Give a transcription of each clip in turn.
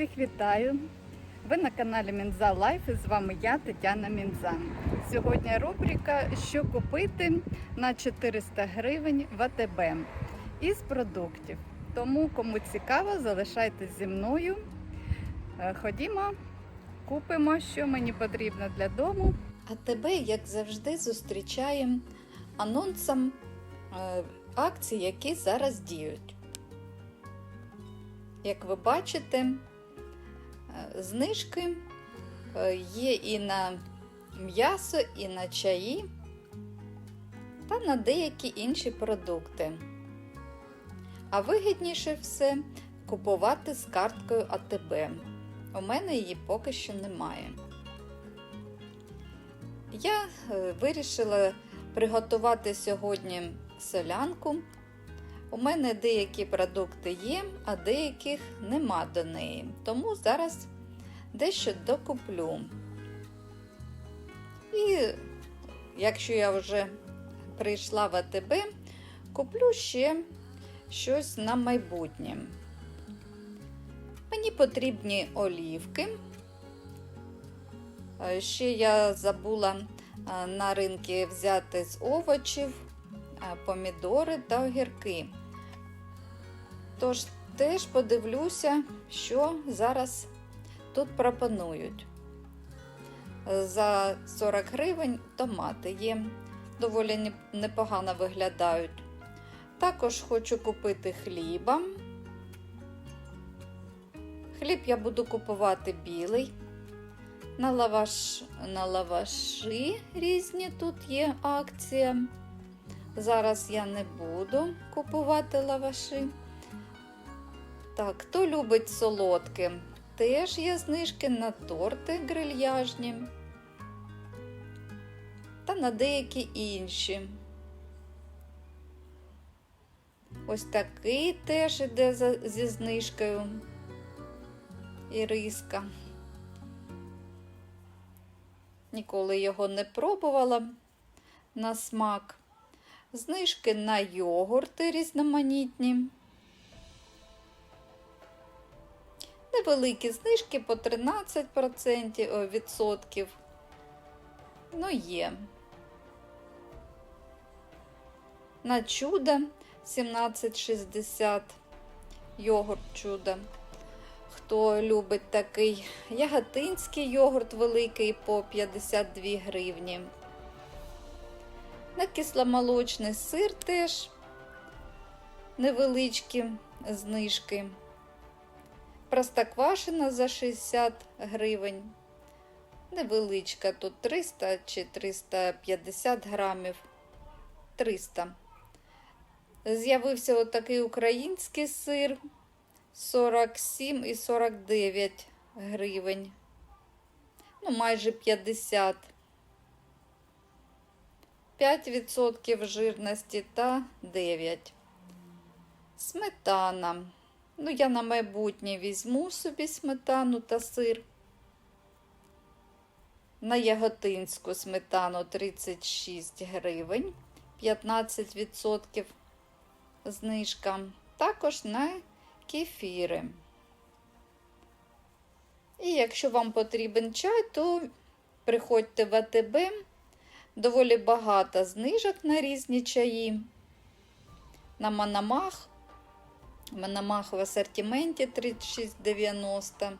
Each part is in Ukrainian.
Всіх вітаю! Ви на каналі Мінза Лайф і з вами я, Тетяна Мінза. Сьогодні рубрика Що купити на 400 гривень в АТБ із продуктів. Тому, кому цікаво, залишайтесь зі мною. Е, Ходімо, купимо, що мені потрібно для дому. АТБ, як завжди, зустрічає анонсом е, акцій, які зараз діють. Як ви бачите, знижки е, є і на м'ясо, і на чаї, та на деякі інші продукти. А вигідніше все купувати з карткою АТБ. У мене її поки що немає. Я е, вирішила приготувати сьогодні солянку. У мене деякі продукти є, а деяких нема до неї. Тому зараз дещо докуплю. І якщо я вже прийшла в АТБ, куплю ще щось на майбутнє. Мені потрібні олівки. Ще я забула на ринки взяти з овочів помідори та огірки. Тож теж подивлюся, що зараз тут пропонують. За 40 гривень томати є, доволі непогано виглядають. Також хочу купити хліба. Хліб я буду купувати білий. На, лаваш, на лаваші різні тут є акція. Зараз я не буду купувати лаваші. Так, хто любить солодке, теж є знижки на торти грильяжні та на деякі інші. Ось такий теж іде зі знижкою. Іриска. Ніколи його не пробувала на смак. Знижки на йогурти різноманітні. Невеликі знижки по 13% відсотків. Ну, є. На чудо 17,60 йогурт чудо. Хто любить такий яготинський йогурт великий по 52 гривні. На кисломолочний сир теж невеличкі знижки. Простоквашина за 60 гривень. Невеличка, тут 300 чи 350 грамів. 300. З'явився отакий український сир 47 і 49 гривень. Ну, майже 50. 5% жирності та 9. Сметана. Ну, я на майбутнє візьму собі сметану та сир. На яготинську сметану 36 гривень, 15% знижка. Також на кефіри. І якщо вам потрібен чай, то приходьте в АТБ. Доволі багато знижок на різні чаї. На Манамах. Манамах в асортименті 36,90.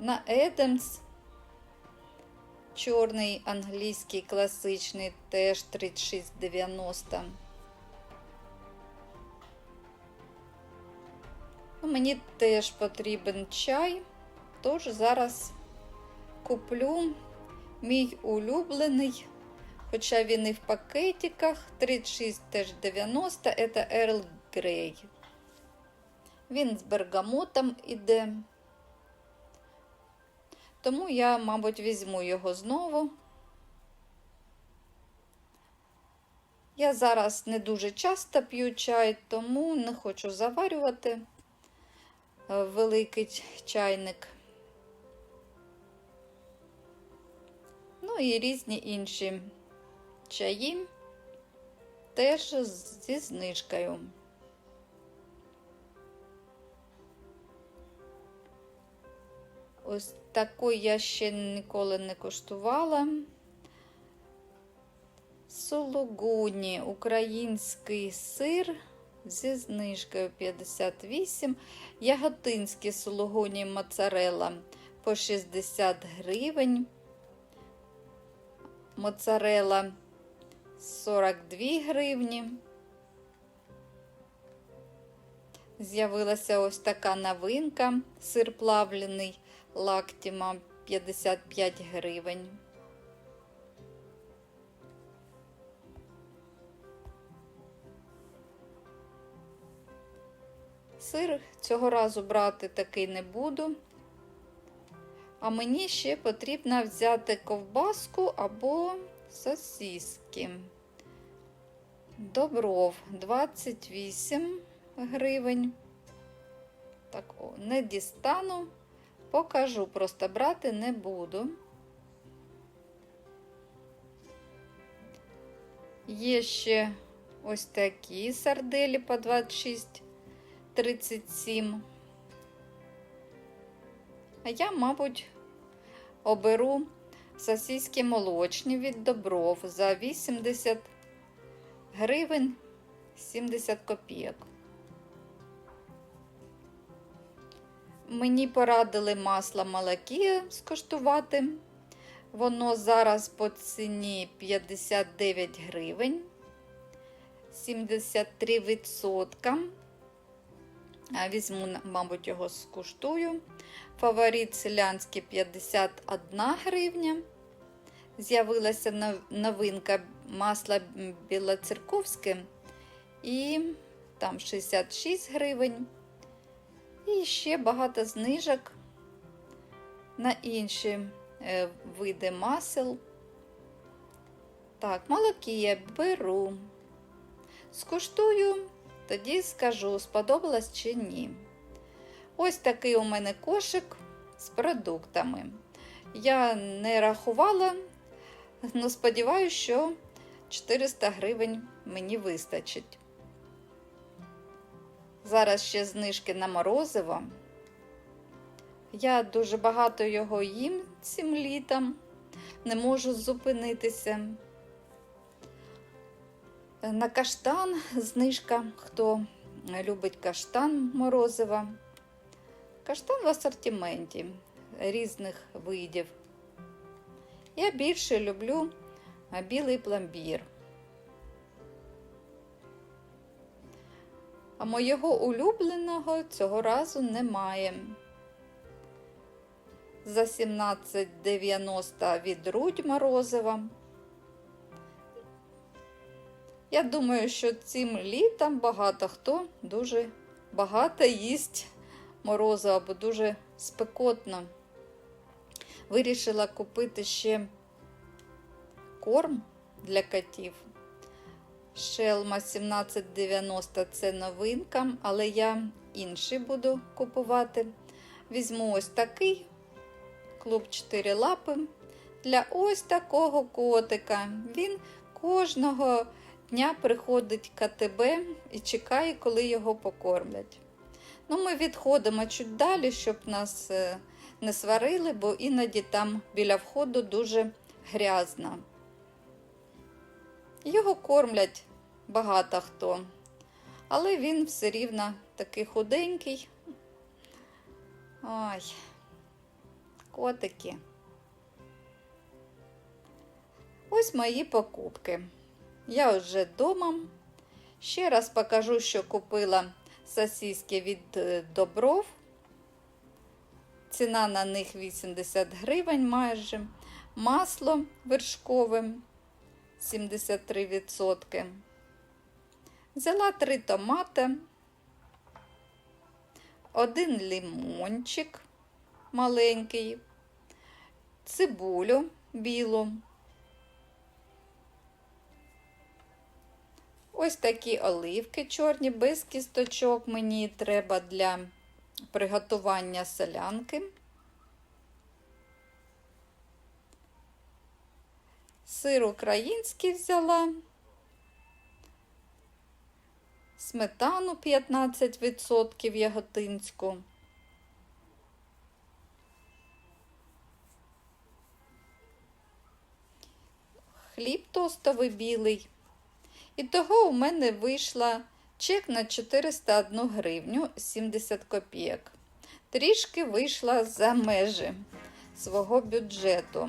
На Едемс чорний англійський класичний теж 36,90. Ну, Мені теж потрібен чай, тож зараз куплю мій улюблений, хоча він і в пакетиках 36 теж 90, це Earl Grey. Він з бергамотом іде. Тому я, мабуть, візьму його знову. Я зараз не дуже часто п'ю чай, тому не хочу заварювати е, великий чайник. Ну і різні інші чаї теж зі знижкою. Ось такої я ще ніколи не коштувала. Сологуні український сир зі знижкою 58, ягодинські сологуні моцарела по 60 гривень. моцарела. 42 гривні. З'явилася ось така новинка. Сир плавлений лактіма 55 гривень. Сир цього разу брати такий не буду. А мені ще потрібно взяти ковбаску або сосиски. Добров 28 гривень. Так, о, не дістану, покажу, просто брати не буду. Є ще ось такі сарделі по 26,37. А я, мабуть, оберу сосиски молочні від добров за 80 гривень 70 копійок. Мені порадили масло молокі скуштувати. Воно зараз по ціні 59 гривень, 73%. Візьму, мабуть, його скуштую. Фаворит селянський 51 гривня. З'явилася новинка масла білоцерковське і там 66 гривень. І ще багато знижок на інші е, види масел. Так, молоки я беру. Скуштую, тоді скажу, сподобалось чи ні. Ось такий у мене кошик з продуктами. Я не рахувала, але сподіваюся, що 400 гривень мені вистачить. Зараз ще знижки на морозиво. Я дуже багато його їм цим літом, не можу зупинитися. На каштан знижка, хто любить каштан морозива. Каштан в асортименті різних видів. Я більше люблю білий пломбір. А моєго улюбленого цього разу немає. За 17,90 від Рудь Морозова. Я думаю, що цим літом багато хто дуже багато їсть морозива, бо дуже спекотно. Вирішила купити ще корм для котів. Шелма 1790 це новинка, але я інший буду купувати. Візьму ось такий клуб 4 лапи для ось такого котика. Він кожного дня приходить КТБ і чекає, коли його покормлять. Ну, Ми відходимо чуть далі, щоб нас е, не сварили, бо іноді там біля входу дуже грязно. Його кормлять багато хто, але він все рівно такий худенький. Ой, котики. Ось мої покупки. Я вже вдома. Ще раз покажу, що купила сосиски від е, добров. Ціна на них 80 гривень майже. Масло вершкове 73%. Взяла три томати, один лимончик маленький, цибулю білу. Ось такі оливки чорні, без кісточок мені треба для приготування селянки. Сир український взяла, сметану 15% яготинську. Хліб тостовий білий. І того у мене вийшла чек на 401 гривню 70 копійок. Трішки вийшла за межі свого бюджету.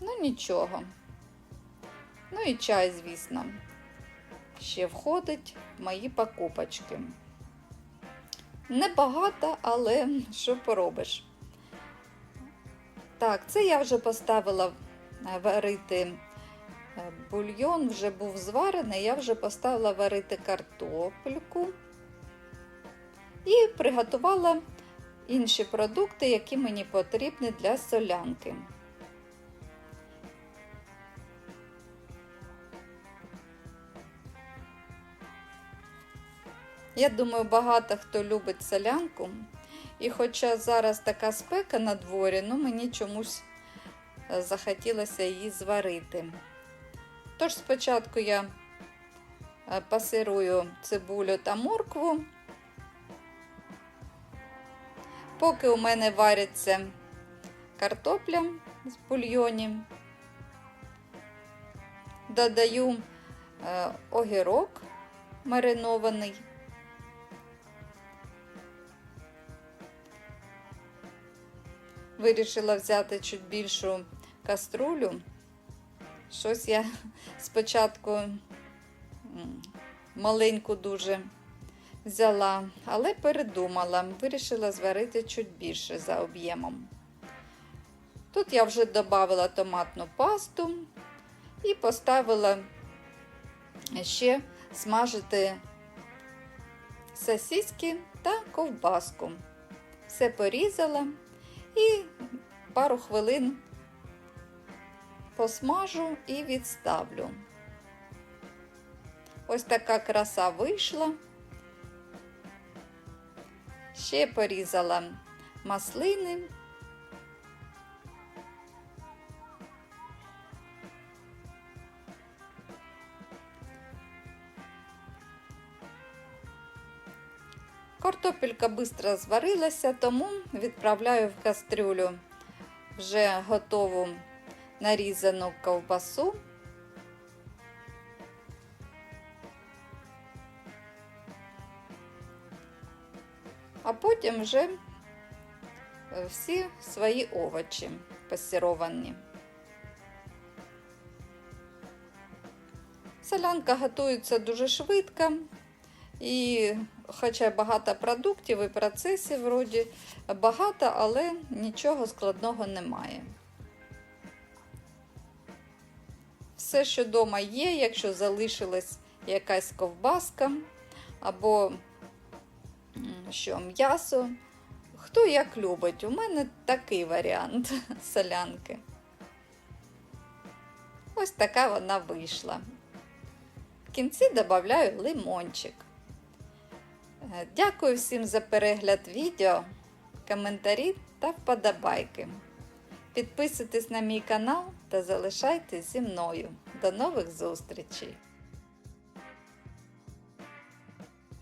Ну, нічого. Ну і чай, звісно, ще входить в мої покупочки. Небагато, але що поробиш. Так, це я вже поставила варити бульйон, вже був зварений, я вже поставила варити картопельку і приготувала інші продукти, які мені потрібні для солянки. Я думаю, багато хто любить солянку. І хоча зараз така спека на дворі, ну мені чомусь е, захотілося її зварити. Тож спочатку я е, пасирую цибулю та моркву. Поки у мене вариться картопля з бульйоні, додаю е, огірок маринований. Вирішила взяти чуть більшу каструлю. Щось я спочатку маленьку дуже взяла, але передумала, вирішила зварити чуть більше за об'ємом. Тут я вже додала томатну пасту і поставила ще смажити сосиски та ковбаску. Все порізала і пару хвилин посмажу і відставлю. Ось така краса вийшла. Ще порізала маслини. Картопелька швидко зварилася, тому відправляю в кастрюлю вже готову нарізану ковбасу. А потім вже е, всі свої овочі пасіровані. Солянка готується дуже швидко. І хоча багато продуктів і процесів вроді багато, але нічого складного немає. Все, що вдома є, якщо залишилась якась ковбаска або що, м'ясо, хто як любить. У мене такий варіант солянки. Ось така вона вийшла. В кінці додаю лимончик. Е, Дякую всім за перегляд відео, коментарі та вподобайки. Підписуйтесь на мій канал та залишайтесь зі мною. До нових зустрічей!